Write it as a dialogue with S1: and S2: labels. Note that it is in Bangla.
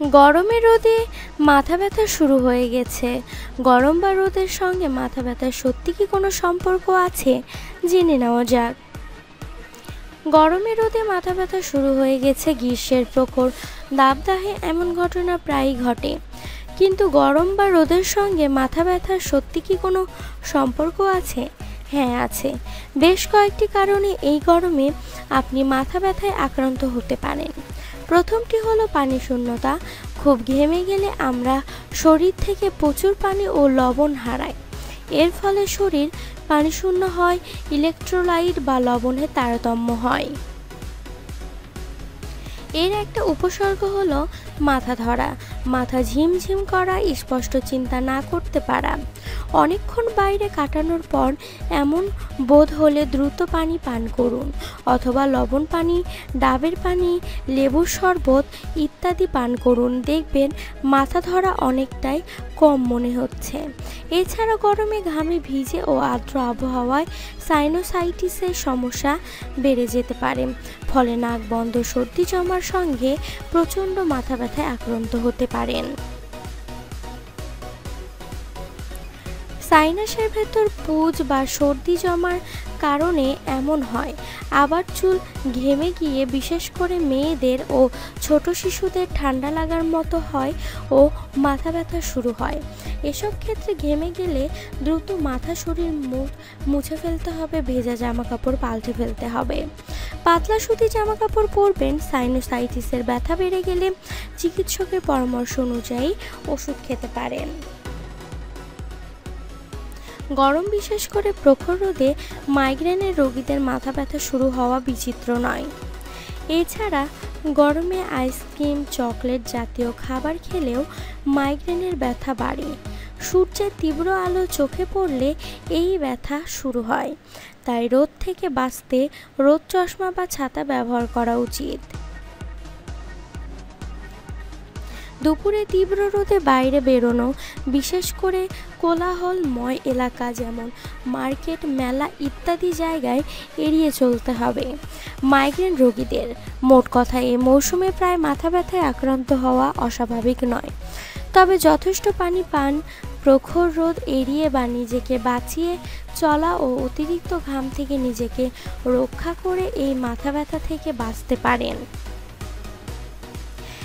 S1: গরমে রোদে মাথা ব্যথা শুরু হয়ে গেছে। গরম বা রোদের সঙ্গে মাথা ব্যথার সত্যি কি কোনো সম্পর্ক আছে? জেনে নেওয়া যাক। গরমে রোদে মাথা ব্যথা শুরু হয়ে গেছে গ্রীষ্মের প্রখর দাবদাহে এমন ঘটনা প্রায়ই ঘটে। কিন্তু গরম বা রোদের সঙ্গে মাথা ব্যথার সত্যি কি কোনো সম্পর্ক আছে? হ্যাঁ আছে। বেশ কয়েকটি কারণে এই গরমে আপনি মাথা ব্যথায় আক্রান্ত হতে পারেন। প্রথমটি হলো পানি শূন্যতা। খুব ঘেমে গেলে আমরা শরীর থেকে প্রচুর পানি ও লবণ হারাই। এর ফলে শরীর পানি শূন্য হয়, ইলেকট্রোলাইট বা লবণের তারতম্য হয়। এর একটা উপসর্গ হলো মাথা ধরা। মাথা ঝিমঝিম করা, স্পষ্ট চিন্তা না করতে পারা। অনেকক্ষণ বাইরে কাটানোর পর এমন বোধ হলে দ্রুত পানি পান করুন, অথবা লবণ পানি, ডাবের পানি, লেবুর শরবত ইত্যাদি পান করুন। দেখবেন মাথা ধরা অনেকটাই কম মনে হচ্ছে। এছাড়া গরমে ঘামে ভিজে ও আর্দ্র আবহাওয়ায় সাইনোসাইটিসের সমস্যা বেড়ে যেতে পারে, ফলে নাক বন্ধ, সর্দি, জমার সঙ্গে প্রচণ্ড মাথা ব্যথায় আক্রান্ত হতে পারেন। সাইনাসের ভেতর পুজ বা সর্দি জমার কারণে এমন হয়। আবার চুল ঘেমে গিয়ে বিশেষ করে মেয়েদের ও ছোট শিশুদের ঠান্ডা লাগার মতো হয় ও মাথা ব্যথা শুরু হয়। এসব ক্ষেত্রে ঘেমে গেলে দ্রুত মাথা, শরীর, মুখ মুছে ফেলতে হবে, ভেজা জামা কাপড় পাল্টে ফেলতে হবে। পাতলা সুতি জামা কাপড় পরবেন সাইনোসাইটিসের ব্যথা বেড়ে গেলে চিকিৎসকের পরামর্শ অনুযায়ী ওষুধ খেতে পারেন। গরম বিশেষ করে প্রখর রোদে মাইগ্রেনের রোগীদের মাথা ব্যথা শুরু হওয়া বিচিত্র নয়। এছাড়া গরমে আইসক্রিম, চকলেট জাতীয় খাবার খেলেও মাইগ্রেনের ব্যথা বাড়ে। সূর্যের তীব্র আলো চোখে পড়লে এই ব্যথা শুরু হয়। তাই রোদ থেকে বাঁচতে রোদ চশমা বা ছাতা ব্যবহার করা উচিত। দুপুরে তীব্র রোদে বাইরে বেরোনো, বিশেষ করে কোলাহলময় এলাকা যেমন মার্কেট, মেলা ইত্যাদি জায়গায় এড়িয়ে চলতে হবে। মাইগ্রেন রোগীদের মোট কথা এই মৌসুমে প্রায় মাথা ব্যথায় আক্রান্ত হওয়া অস্বাভাবিক নয়। তবে যথেষ্ট পানি পান, প্রখর রোদ এড়িয়ে বা নিজেকে বাঁচিয়ে চলা ও অতিরিক্ত ঘাম থেকে নিজেকে রক্ষা করে এই মাথা ব্যথা থেকে বাঁচতে পারেন।